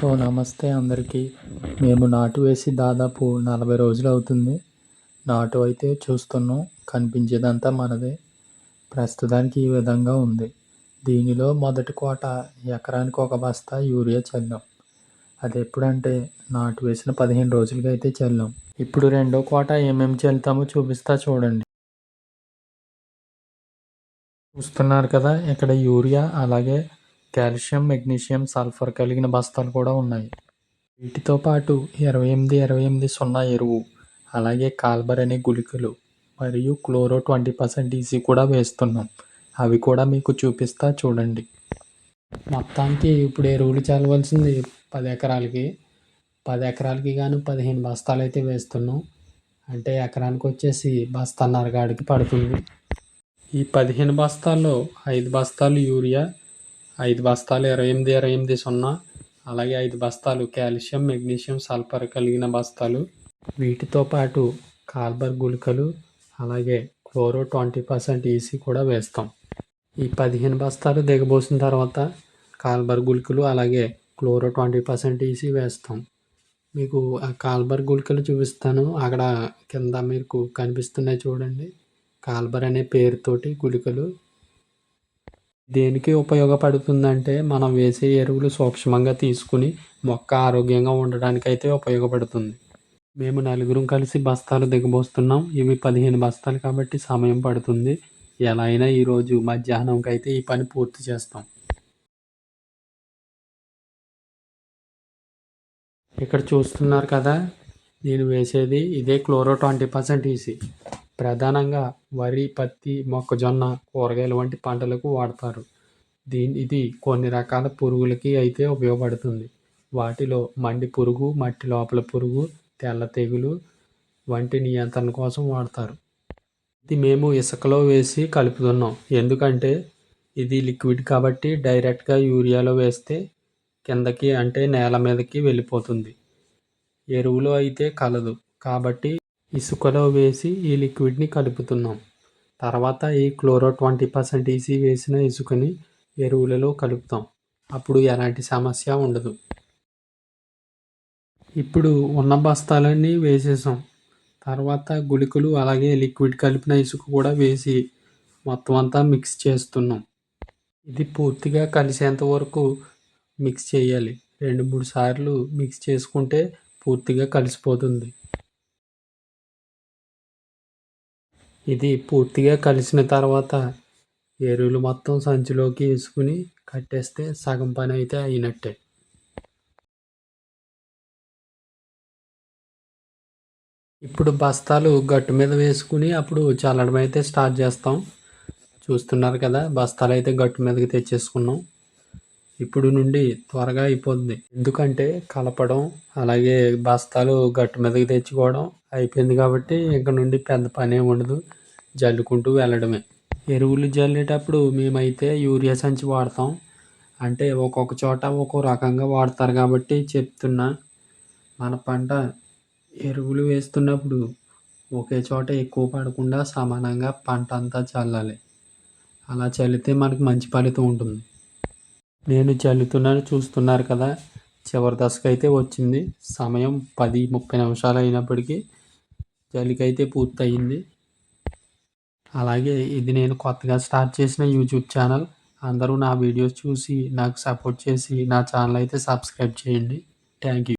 So నమస్తే అందరికీ. మేము నాటు వేసి దాదాపు నలభై రోజులు అవుతుంది. నాటు అయితే చూస్తున్నాం. కనిపించేదంతా మనదే. ప్రస్తుతానికి ఈ విధంగా ఉంది. దీనిలో మొదటి కోట ఎకరానికి ఒక బస్తా యూరియా చల్లాం. అది ఎప్పుడంటే నాటు వేసిన పదిహేను రోజులకి అయితే చల్లాం. ఇప్పుడు రెండో కోట ఏమేమి చల్లుతామో చూపిస్తా చూడండి. చూస్తున్నారు కదా ఇక్కడ యూరియా అలాగే కాల్షియం మెగ్నీషియం సల్ఫర్ కలిగిన బస్తాలు కూడా ఉన్నాయి. వీటితో పాటు ఇరవై ఎనిమిది ఇరవై ఎనిమిది సున్నా ఎరువు అలాగే కాల్బర్ అనే గుళికలు మరియు క్లోరో ట్వంటీ పర్సెంట్ ఈసీ కూడా వేస్తున్నాం. అవి కూడా మీకు చూపిస్తా చూడండి. మొత్తానికి ఇప్పుడు ఎరువులు చల్లవలసింది పది ఎకరాలకి. పది ఎకరాలకి గాను పదిహేను బస్తాలు అయితే వేస్తున్నాం. అంటే ఎకరానికి వచ్చేసి బస్తాన్నర గాడికి పడుతుంది. ఈ పదిహేను బస్తాల్లో ఐదు బస్తాలు యూరియా ఐదు బస్తాలు ఇరవై ఎనిమిది ఇరవై ఎనిమిది సున్నా అలాగే ఐదు బస్తాలు కాల్షియం మెగ్నీషియం సల్ఫర్ కలిగిన బస్తాలు. వీటితో పాటు కార్బర్ గుళికలు అలాగే క్లోరో ట్వంటీ పర్సెంట్ ఈసీ కూడా వేస్తాం. ఈ పదిహేను బస్తాలు దిగబోసిన తర్వాత కాల్బర్ గుళికలు అలాగే క్లోరో ట్వంటీ పర్సెంట్ ఈసీ వేస్తాం. మీకు ఆ కాల్బర్ గుళికలు చూపిస్తాను. అక్కడ కింద మీకు కనిపిస్తున్నాయి చూడండి. కాల్బర్ అనే పేరుతోటి గుళికలు. దేనికి ఉపయోగపడుతుందంటే మనం వేసే ఎరువులు సూక్ష్మంగా తీసుకుని మొక్క ఆరోగ్యంగా ఉండడానికైతే ఉపయోగపడుతుంది. మేము నలుగురం కలిసి బస్తాలు దిగబోస్తున్నాం. ఇవి పదిహేను బస్తాలు కాబట్టి సమయం పడుతుంది. ఎలా అయినా ఈరోజు మధ్యాహ్నంకి అయితే ఈ పని పూర్తి చేస్తాం. ఇక్కడ చూస్తున్నారు కదా నేను వేసేది ఇదే క్లోరో ట్వంటీ పర్సెంట్ ఈసీ ప్రధానంగా వరి పత్తి మొక్కజొన్న కూరగాయలు వంటి పంటలకు వాడతారు. దీని ఇది కొన్ని రకాల పురుగులకి అయితే ఉపయోగపడుతుంది. వాటిలో మండి పురుగు మట్టి లోపల పురుగు తెల్ల తెగులు వంటి నియంత్రణ కోసం వాడతారు. ఇది మేము ఇసుకలో వేసి కలుపుతున్నాం. ఎందుకంటే ఇది లిక్విడ్ కాబట్టి డైరెక్ట్గా యూరియాలో వేస్తే కిందకి అంటే నేల మీదకి వెళ్ళిపోతుంది. ఎరువులో అయితే కలదు. కాబట్టి ఇసుకలో వేసి ఈ లిక్విడ్ని కలుపుతున్నాం. తర్వాత ఈ క్లోరో ట్వంటీ పర్సెంట్ ఈసీ వేసిన ఇసుకని ఎరువులలో కలుపుతాం. అప్పుడు ఎలాంటి సమస్య ఉండదు. ఇప్పుడు ఉన్న బస్తాలన్నీ వేసేసాం. తర్వాత గుళికలు అలాగే లిక్విడ్ కలిపిన ఇసుక కూడా వేసి మొత్తం అంతా మిక్స్ చేస్తున్నాం. ఇది పూర్తిగా కలిసేంత వరకు మిక్స్ చేయాలి. రెండు మూడు సార్లు మిక్స్ చేసుకుంటే పూర్తిగా కలిసిపోతుంది. ఇది పూర్తిగా కలిసిన తర్వాత ఎరువులు మొత్తం సంచిలోకి వేసుకుని కట్టేస్తే సగం పని అయితే అయినట్టే. ఇప్పుడు బస్తాలు గట్టు మీద వేసుకుని అప్పుడు చల్లడం అయితే స్టార్ట్ చేస్తాం. చూస్తున్నారు కదా బస్తాలు అయితే గట్టు మీదకి తెచ్చేసుకున్నాం. ఇప్పుడు నుండి త్వరగా అయిపోతుంది ఎందుకంటే కలపడం అలాగే బస్తాలు గట్టు మీదకి తెచ్చుకోవడం అయిపోయింది కాబట్టి ఇంక నుండి పెద్ద పని ఉండదు. జల్లుకుంటూ వెళ్ళడమే. ఎరువులు జల్లేటప్పుడు మేమైతే యూరియా సంచి వాడతాం. అంటే ఒక్కొక్క చోట ఒక్కో రకంగా వాడతారు కాబట్టి చెప్తున్నా. మన పంట ఎరువులు వేస్తున్నప్పుడు ఒకే చోట ఎక్కువ పడకుండా సమానంగా పంట అంతా చల్లాలి. అలా చల్లితే మనకు మంచి ఫలితం ఉంటుంది. నేను చల్లుతున్నాను చూస్తున్నారు కదా. చివరి దశకు అయితే వచ్చింది. సమయం పది ముప్పై నిమిషాలు అయినప్పటికీ జల్లికైతే పూర్తయింది. అలాగే ఇది నేను కొత్తగా స్టార్ట్ చేసిన యూట్యూబ్ ఛానల్. అందరూ నా వీడియోస్ చూసి నాకు సపోర్ట్ చేసి నా ఛానల్ అయితే సబ్స్క్రైబ్ చేయండి. Thank you.